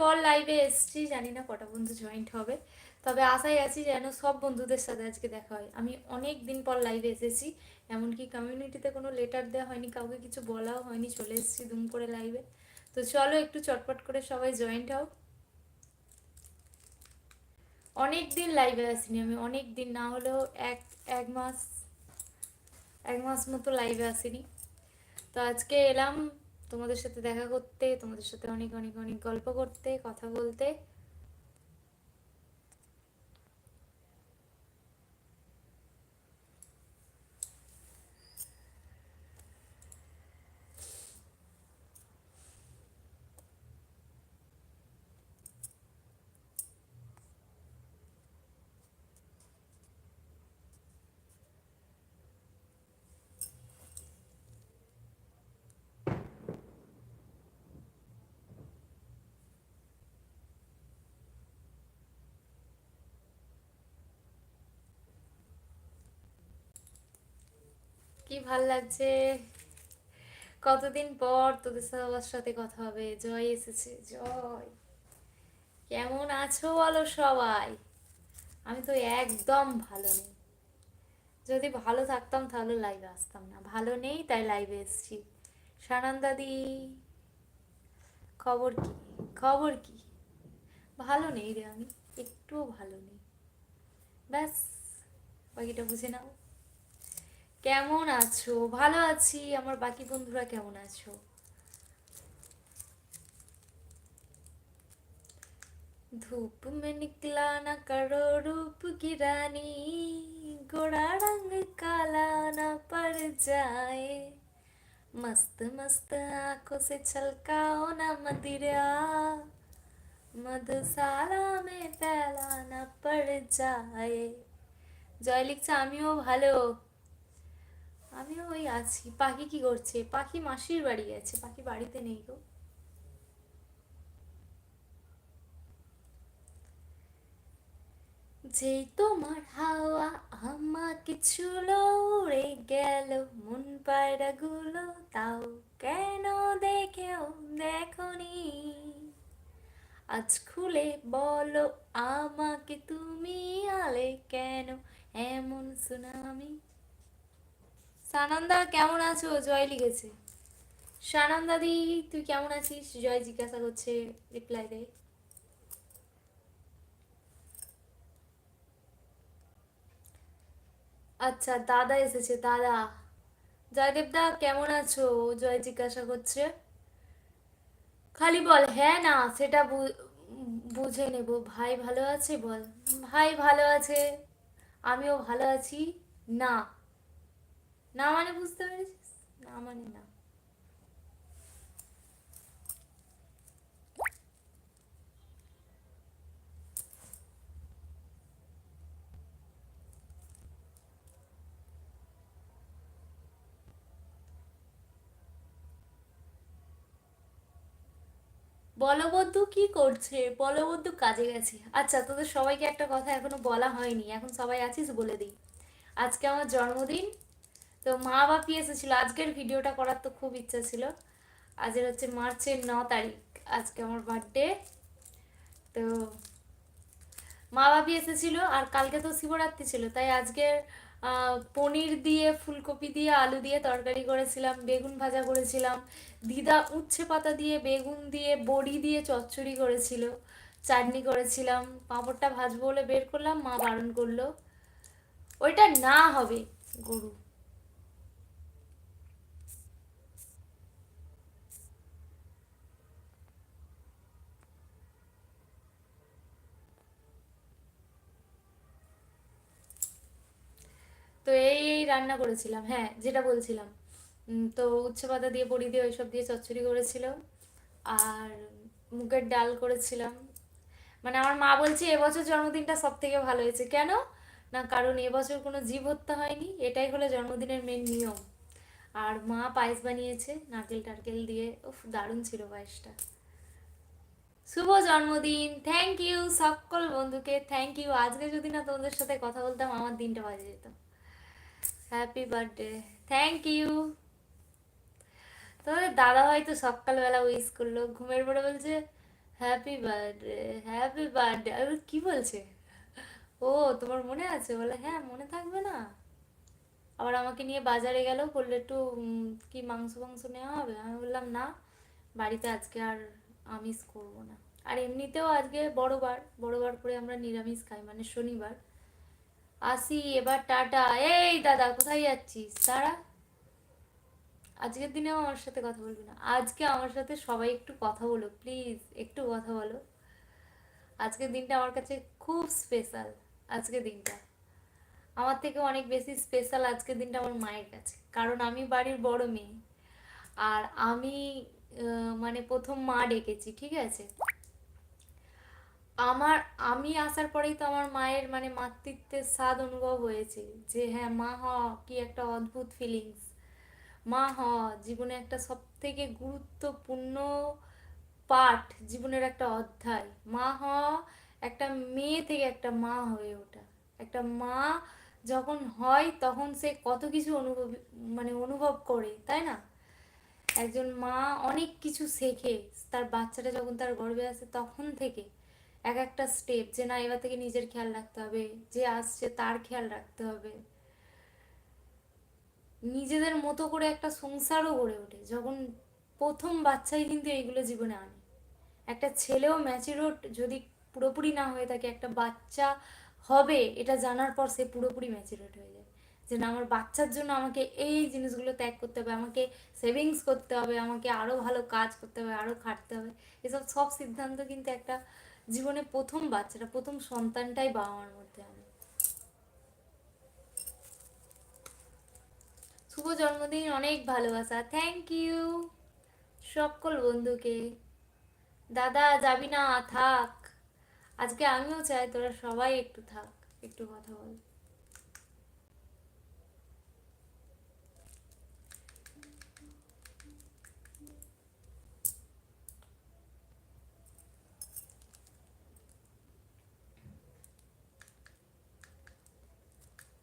পর লাইভে এসছি, জানি না কটা বন্ধু জয়েন্ট হবে। তবে আশায় আছি যেন সব বন্ধুদের সাথে আজকে দেখা হয়। আমি অনেক দিন পর লাইভে এসেছি, এমনকি কমিউনিটিতে কোনো লেটার দেওয়া হয়নি, কাউকে কিছু বলাও হয়নি, চলে এসেছি দুম করে লাইভে তো চলো একটু চটপট করে সবাই জয়েন্ট হও। অনেক দিন লাইভে আসিনি আমি, অনেক দিন না হলেও এক এক মাস এক মাস মতো লাইভে আসিনি। তো আজকে এলাম তোমাদের সাথে দেখা করতে তোমাদের সাথে অনেক অনেক অনেক গল্প করতে কথা বলতে। কি ভালো লাগছে? কতদিন পর তোদের সবার সাথে কথা হবে? জয় এসেছে, জয়। কেমন আছো বলো সবাই? আমি তো একদম ভালো নেই। যদি ভালো থাকতাম তাহলে লাইভে আসতাম না। ভালো নেই, তাই লাইভে এসেছি। সানান দাদি খবর কি? খবর কি? ভালো নেই রে আমি, একটুও ভালো নেই। ব্যাস, বাকিটা বুঝে নাও। কেমন আছো ভালো আছি আমার বাকি বন্ধুরা কেমন আছো धूप में निकला न करो रूप की रानी गोरा रंग काला न पड़ जाए मस्त मस्त आंखों से छलकाओ न मदिरा मधुशाला में फैला न पड़ जाए জয় লিখছে আমিও ভালো আমিও ওই আছি। পাখি কি করছে? পাখি মাসির বাড়ি গেছে। পাখি বাড়িতে নেই গো। যেই তোমার হাওয়া আমাকে ছুলো উড়ে গেল মন পায়রা গুলো তাও কেন দেখেও দেখনি? আজ খুলে বলো আমাকে তুমি আলে কেন এমন সুনামি? সানন্দা, কেমন আছো? জয় লিখেছে। সানন্দাদি তুই কেমন আছিস? জয় জিজ্ঞাসা করছে রিপ্লাই দে আচ্ছা দাদা এসেছে, দাদা। জয়দেবদা কেমন আছো? জয় জিজ্ঞাসা করছে। খালি বল হ্যাঁ না, সেটা বুঝে নেব। ভাই ভালো আছে? বল। ভাই ভালো আছে। আমিও ভালো আছি। না। না মানে বুঝতে পেরেছিস? না মানে না। বলবদ্ধ কি করছে? বলবদ্ধ কাজে গেছে। আচ্ছা তোদের সবাইকে একটা কথা এখনও বলা হয়নি। এখন সবাই আছিস বলে দিই। আজকে আমার জন্মদিন। তো মা বাপি এসেছিল। আজকের ভিডিওটা করার তো খুব ইচ্ছা ছিল। আজকের হচ্ছে মার্চের ন তারিখ, আজকে আমার বার্থডে তো মা বাপি এসেছিল আর কালকে তো শিবরাত্রি ছিল, তাই আজকে পনির দিয়ে, ফুলকপি দিয়ে, আলু দিয়ে তরকারি করেছিলাম, বেগুন ভাজা করেছিলাম। দিদা উচ্ছে পাতা দিয়ে, বেগুন দিয়ে, বড়ি দিয়ে চচ্চড়ি করেছিল, চাটনি করেছিলাম। পাঁপড়টা ভাজবো বলে বের করলাম, মা বারণ করল। ওইটা না হবে, গরু। তো এই এই রান্না করেছিলাম হ্যাঁ যেটা বলছিলাম। তো উচ্ছে পাতা দিয়ে, বড়ি দিয়ে ওইসব দিয়ে চচ্চড়ি করেছিলাম আর মুগের ডাল করেছিলাম। মানে আমার মা বলছে, এবছর জন্মদিনটা সব থেকে ভালো হয়েছে। কেন? না, কারণ এবছর কোনো জীব হত্যা হয়নি, এটাই হলো জন্মদিনের মেন নিয়ম। আর মা পায়েস বানিয়েছে, নারকেল টারকেল দিয়ে। উফ, দারুণ ছিল পায়েসটা। শুভ জন্মদিন। থ্যাংক ইউ সকল বন্ধুকে। থ্যাংক ইউ আজকে যদি না তোমাদের সাথে কথা বলতাম, আমার দিনটা বাজে যেত। হ্যাপি বার্থডে থ্যাংক ইউ তোমাদের দাদা হয়তো সকালবেলা উইস করল, ঘুমের পরে বলছে হ্যাপি বার্থডে হ্যাপি বার্থডে আর কি বলছে? ও, তোমার মনে আছে? বলে হ্যাঁ মনে থাকবে না। আবার আমাকে নিয়ে বাজারে গেল, বলল, একটু কি মাংস মাংস নেওয়া হবে? আমি বললাম, না, বাড়িতে আজকে আর আমিষ করব না। আর এমনিতেও আজকে বড় বার বড় বার করে আমরা নিরামিষ খাই মানে শনিবার। আসি, এবার টাটা। এই দাদা, কোথায় যাচ্ছিস? তারা আজকের দিনেও আমার সাথে কথা বলবি না। আজকে আমার সাথে সবাই একটু কথা বলো প্লিজ একটু কথা বলো। আজকের দিনটা আমার কাছে খুব স্পেশাল আজকের দিনটা। আমার থেকে অনেক বেশি স্পেশাল আজকের দিনটা আমার মায়ের কাছে। কারণ আমি বাড়ির বড় মেয়ে। আর আমি মানে প্রথম মা ডেকেছি, ঠিক আছে? আমার, আমি আসার পরেই তো আমার মায়ের মানে মাতৃত্বের স্বাদ অনুভব হয়েছে যে হ্যাঁ মা হ কি একটা অদ্ভুত ফিলিংস মা হ জীবনে একটা সব থেকে গুরুত্বপূর্ণ পাঠ জীবনের একটা অধ্যায়। মা হ একটা মেয়ে থেকে একটা মা হয়ে ওঠা। একটা মা যখন হয় তখন সে কত কিছু অনুভব মানে অনুভব করে, তাই না? একজন মা অনেক কিছু শেখে। তার বাচ্চাটা যখন তার গর্বে আসে তখন থেকে। এক একটা স্টেপ যে না, এবার থেকে নিজের খেয়াল রাখতে হবে, যে আসছে তার খেয়াল রাখতে হবে। নিজেদের মতো করে একটা সংসারও গড়ে ওঠে, যখন প্রথম বাচ্চাই কিন্তু এইগুলো জীবনে আনে। একটা ছেলেও ম্যাচিউরড যদি পুরোপুরি না হয়ে থাকে, একটা বাচ্চা হবে, এটা জানার পর সে পুরোপুরি ম্যাচিউরড হয়ে যায়। যে না, আমার বাচ্চার জন্য আমাকে এই জিনিসগুলো ত্যাগ করতে হবে, আমাকে সেভিংস করতে হবে, আমাকে আরও ভালো কাজ করতে হবে আরও খাটতে হবে। এসব সব সিদ্ধান্ত কিন্তু একটা জীবনে প্রথম বাচ্চাটা, প্রথম সন্তানটাই বাবা মার মধ্যে আমি। শুভ জন্মদিন, অনেক ভালোবাসা। থ্যাংক ইউ সকল বন্ধুকে। দাদা, যাবি না? থাক। আজকে আমিও চাই তোরা সবাই একটু থাক, একটু কথা বল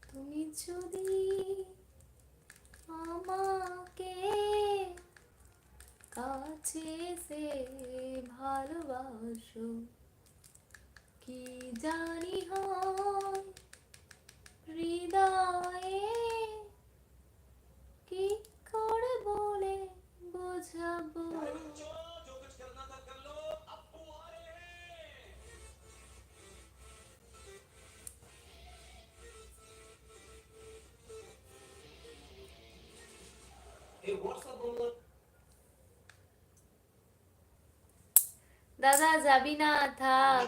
তুমি যদি আমাকে কাছে সে ভালোবাসো কি জানি হয় হৃদয়ে কি করে বলে বোঝাবো? দাদা যাবি না, থাক।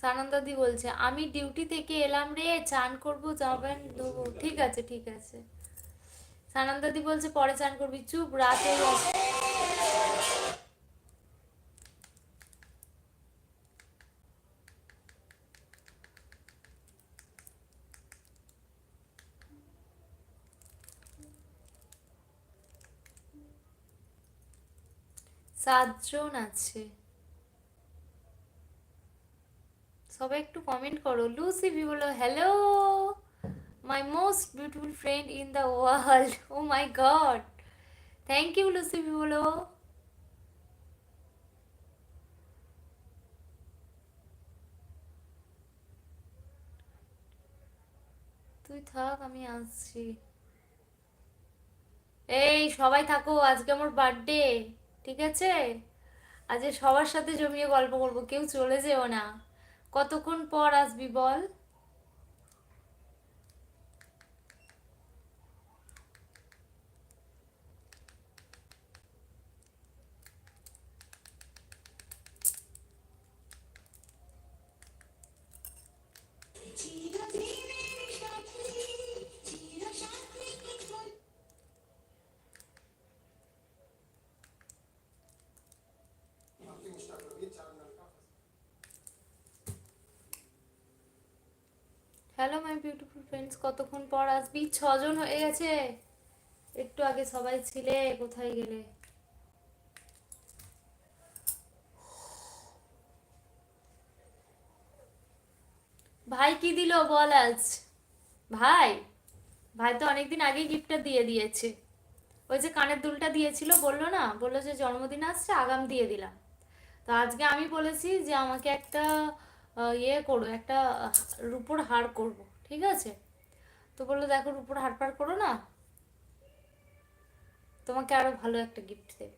সানন্দাদি বলছে, আমি ডিউটি থেকে এলাম রে, চান করব যাবেন দেবো। ঠিক আছে ঠিক আছে। সানন্দাদি বলছে, পরে চান করবি, চুপ, রাতে সাতজন আছে। সবাই একটু কমেন্ট করো। লুসি ভি বলো hello my most beautiful friend in the world oh my god thank you Lucy V বলো তুই থাক, আমি আসছি। এই, সবাই থাকো, আজকে আমার বার্থডে ঠিক আছে? আজকে সবার সাথে জমিয়ে গল্প করব, কেউ চলে যেও না। কতক্ষণ পর আসবি বল হ্যালো মাই বিউটিফুল ফ্রেন্ডস কতক্ষণ পর আসবি? ছজন হয়ে গেছে। একটু আগে সবাই ছিলে, কোথায় গেলে? ভাই, কি দিল বল আজ? ভাই ভাই তো অনেকদিন আগেই গিফটটা দিয়ে দিয়েছে। ওই যে কানের দুলটা দিয়েছিল, বলল না? বলল যে জন্মদিন আসছে, আগাম দিয়ে দিলাম। তো আজকে আমি বলেছি যে আমাকে একটা ইয়ে করো, একটা রূপোর হার করব। ঠিক আছে? তো বলল, দেখো উপর হার পার করো না, তোমাকে আরও ভালো একটা গিফট দেবো।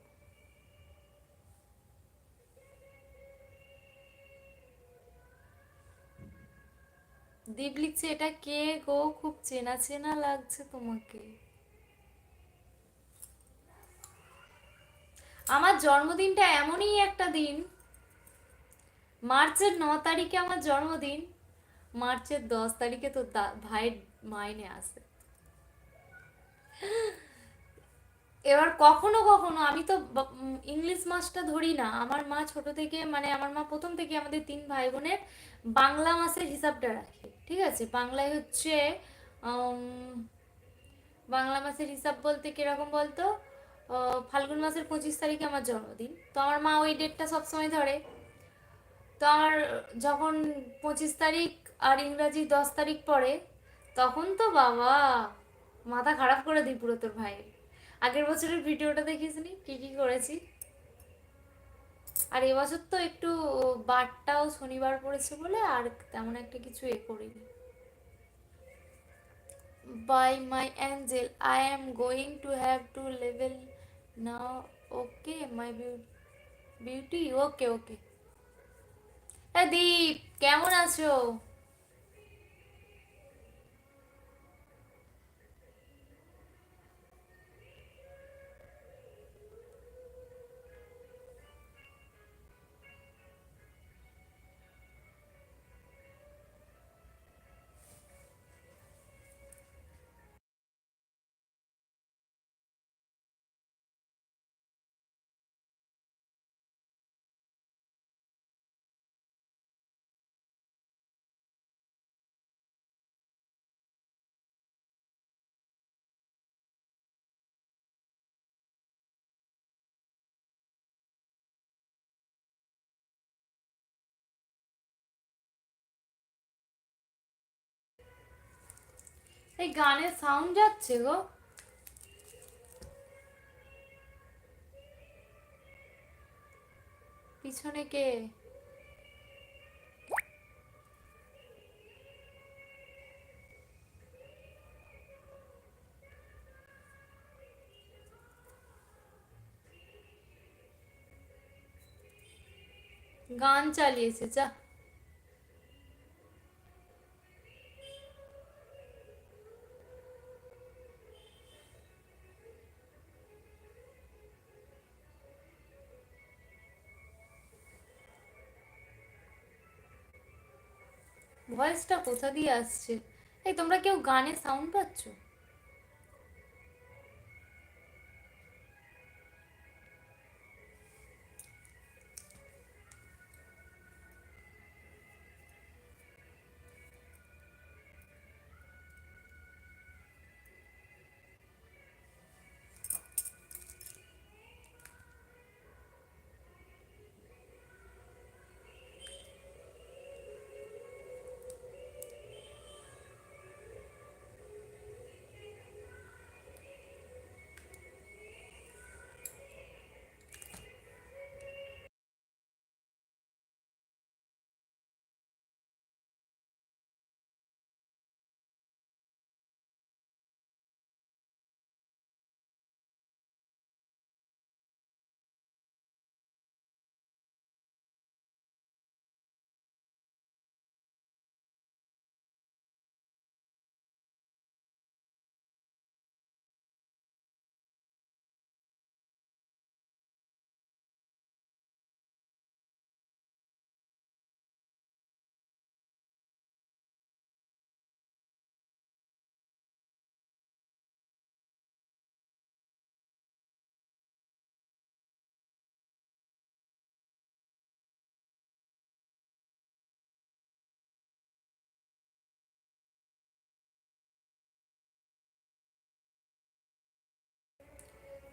দীপ লিখছে, এটা কে গো? খুব চেনা চেনা লাগছে তোমাকে। আমার জন্মদিনটা এমনই একটা দিন, মার্চের ন তারিখে আমার জন্মদিন মার্চের দশ তারিখে তো ভাইয়ের মাইনে আসে এবার কখনো কখনো আমি তো ইংলিশ মাসটা ধরি না। আমার মা ছোট থেকে মানে আমার মা প্রথম থেকে আমাদের তিন ভাই বোনের বাংলা মাসের হিসাবটা রাখে, ঠিক আছে? বাংলায় হচ্ছে বাংলা মাসের হিসাব বলতে কীরকম বলতো? ফাল্গুন মাসের পঁচিশ তারিখে আমার জন্মদিন। তো আমার মা ওই ডেটটা সবসময় ধরে। তো আমার যখন পঁচিশ তারিখ আর ইংরাজি দশ তারিখ পরে তখন তো বাবা, মাথা খারাপ করে দিই পুরো তোর ভাইয়ের। আগের বছরের ভিডিওটা দেখিস নি? কি কি করেছি? আর এবছর তো একটু বারটাও শনিবার পড়েছে বলে আর তেমন একটা কিছু এ করিনি। Bye my angel I am going to have to level now. Okay my beauty okay okay হ্যাঁ দীপ, কেমন আছো? এই গানের সাউন্ড যাচ্ছে গো। পিছনে কে? গান চালিয়েছে যা। ভয়েসটা কোথা দিয়ে আসছে? এই তোমরা কেউ গানে সাউন্ড পাচ্ছ?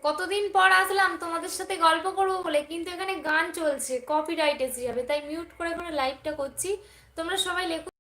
কতদিন পর আসলাম তোমাদের সাথে গল্প করব বলে, কিন্তু এখানে গান চলছে কপিরাইট এসে যাবে, তাই মিউট করে করে লাইভটা করছি। তোমরা সবাই লেখো।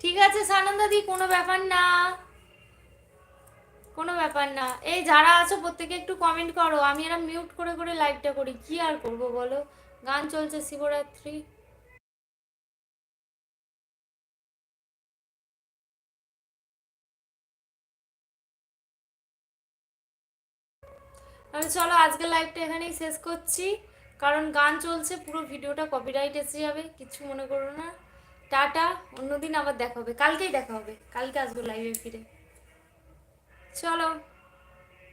ঠিক আছে সানন্দাদি কোনো ব্যাপার না। কোনো ব্যাপার না। এই যারা আছো, প্রত্যেকে একটু কমেন্ট করো। আমি এরা মিউট করে করে লাইভটা করি। কি আর করব বলো? গান চলছে শিবরাত্রি। তাহলে চলো আজকে লাইভটা এখানেই শেষ করছি। কারণ গান চলছে, পুরো ভিডিওটা কপিরাইট এসে যাবে। কিছু মনে করো না। টাটা, অন্যদিন আবার দেখা হবে। কালকেই দেখা হবে। কালকে আসব লাইভে ফিরে। চলো,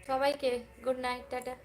সবাইকে গুড নাইট টাটা।